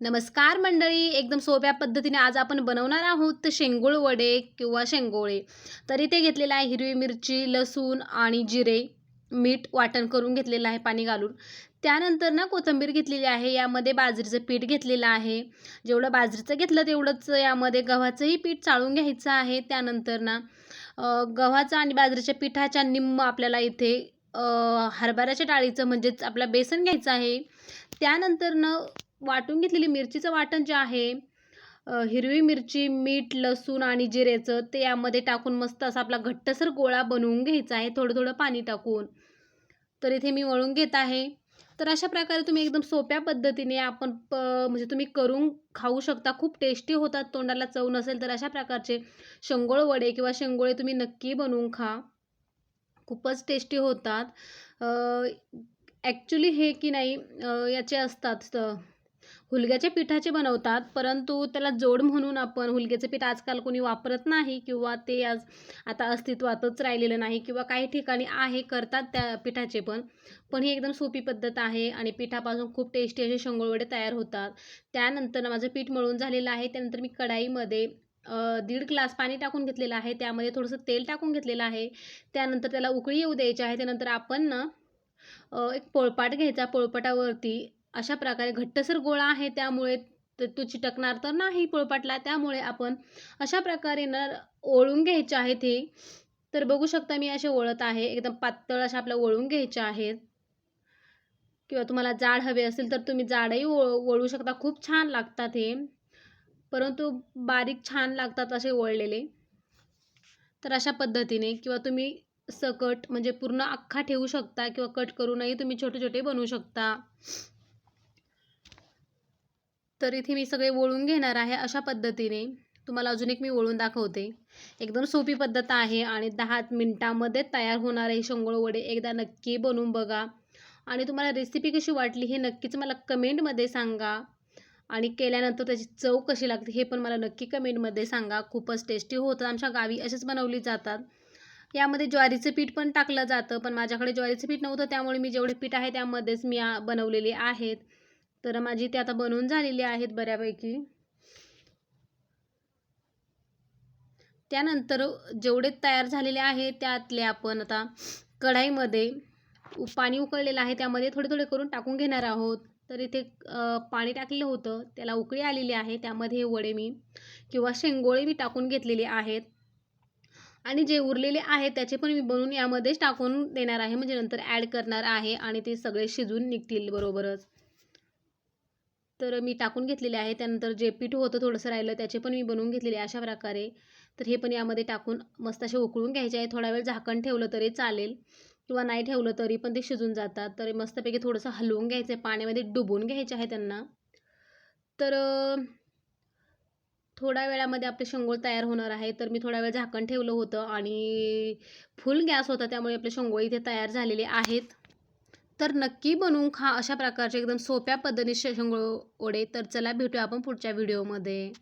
नमस्कार मंडळी एकदम सोप्या पद्धतीने आज आपण बनवणार आहोत शेंगूळ वडे किंवा शेंगोळे. तर इथे घेतलेलं आहे हिरवी मिरची लसूण आणि जिरे. मीठ वाटण करून घेतलेलं आहे पाणी घालून. त्यानंतर ना कोथिंबीर घेतलेली आहे यामध्ये बाजरीचं पीठ घेतलेलं आहे. जेवढं बाजरीचं घेतलं तेवढंच यामध्ये गव्हाचंही पीठ चाळून घ्यायचं आहे. त्यानंतर ना गव्हाचं आणि बाजरीच्या पिठाच्या निम्म आपल्याला इथे हरभऱ्याच्या डाळीचं म्हणजेच आपला बेसन घ्यायचं आहे. त्यानंतर न वाटून घेतलेली मिरचीचं वाटण जे आहे हिरवी मिरची मीठ लसूण आणि जिरेचं ते यामध्ये टाकून मस्त असा आपला घट्टसर गोळा बनवून घ्यायचा आहे थोडं थोडं पाणी टाकून. तर इथे मी वळून घेत आहे. तर अशा प्रकारे तुम्ही एकदम सोप्या पद्धतीने आपण प म्हणजे तुम्ही करून खाऊ शकता खूप टेस्टी होतात तोंडाला चव नसेल तर अशा प्रकारचे शेंगोळ वडे किंवा शेंगोळे तुम्ही नक्की बनवून खा. खूपच टेस्टी होतात. ॲक्च्युली हे की नाही याचे असतात हुलग्याच्या पिठाचे बनवतात परंतु त्याला जोड म्हणून आपण हुलग्याचं पीठ आजकाल कोणी वापरत नाही किंवा ते आज आता अस्तित्वातच राहिलेलं नाही किंवा काही ठिकाणी आहे करतात त्या पिठाचे पण. पण ही एकदम सोपी पद्धत आहे आणि पिठापासून खूप टेस्टी असे शेंगोळवडे तयार होतात. त्यानंतर माझं पीठ मळून झालेलं आहे त्यानंतर मी कढाईमध्ये दीड ग्लास पाणी टाकून घेतलेलं आहे त्यामध्ये थोडंसं तेल टाकून घेतलेलं आहे. त्यानंतर त्याला उकळी येऊ द्यायची आहे त्यानंतर आपण ना एक पोळपाट घ्यायचा पोळपाटावरती अशा प्रकारे घट्टसर गोळा आहे त्यामुळे त- तो चिटकणार तर नाही पोळपाटला त्यामुळे आपण अशा प्रकारे ना ओळून घ्यायचे आहेत हे. तर बघू शकता मी असे ओळत आहे एकदम पातळ अशा आपल्या ओळून घ्यायचे आहेत. किंवा तुम्हाला जाड हवे असेल तर तुम्ही जाडही ओ ओळू शकता खूप छान लागतात हे. परंतु बारीक छान लागतात असे ओळलेले. तर अशा पद्धतीने किंवा तुम्ही सकट म्हणजे पूर्ण अख्खा ठेवू शकता किंवा कट करूनही तुम्ही छोटे छोटे बनवू शकता. तर इथे मी सगळे वळून घेणार आहे अशा पद्धतीने. तुम्हाला अजून एक मी वळून दाखवते. एकदम सोपी पद्धत आहे आणि दहा मिनटामध्ये तयार होणार आहे शेंगोळ वडे. एकदा नक्की बनवून बघा. आणि तुम्हाला रेसिपी कशी वाटली हे नक्कीच मला कमेंटमध्ये सांगा. आणि केल्यानंतर त्याची चव कशी लागते हे पण मला नक्की कमेंटमध्ये सांगा. खूपच टेस्टी होतं आमच्या गावी असेच बनवली जातात. यामध्ये ज्वारीचं पीठ पण टाकलं जातं पण माझ्याकडे ज्वारीचं पीठ नव्हतं त्यामुळे मी जेवढे पीठ आहे त्यामध्येच मी बनवलेले आहेत. तर माझी ते आता बनवून झालेली आहेत बऱ्यापैकी. त्यानंतर जेवढे तयार झालेले आहे त्यातले आपण आता कढाईमध्ये उ- पाणी उकळलेलं आहे त्यामध्ये थोडे थोडे करून टाकून घेणार आहोत. तर इथे पाणी टाकलेलं होतं त्याला उकळी आलेली आहे. त्यामध्ये वडे मी किंवा शेंगोळे मी टाकून घेतलेले आहेत. आणि जे उरलेले आहेत त्याचे पण मी बनवून यामध्येच टाकून देणार आहे. म्हणजे नंतर ॲड करणार आहे आणि ते सगळे शिजून निघतील बरोबरच. तर मी टाकून घेतलेले आहे. त्यानंतर जे पीठ होतं थोडंसं राहिलं त्याचे पण मी बनवून घेतलेले अशा प्रकारे. तर हे पण यामध्ये टाकून मस्त असे उकळून घ्यायचे आहे. थोडा वेळ झाकण ठेवलं तरी चालेल किंवा नाही ठेवलं तरी पण ते शिजून जातात. तर मस्तपैकी थोडंसं हलवून घ्यायचं आहे. पाण्यामध्ये डुबून घ्यायचे आहे त्यांना. तर थोड्या वेळामध्ये आपले शेंगोळ तयार होणार आहे. तर मी थोडा वेळ झाकण ठेवलं होतं आणि फुल गॅस होता त्यामुळे आपले शेंगोळ इथे तयार झालेले आहेत. तर नक्की बनवून खा अशा प्रकारचे एकदम सोप्या पद्धतीने शेंगोळ वडे. तर चला भेटूया आपण पुढच्या व्हिडिओमध्ये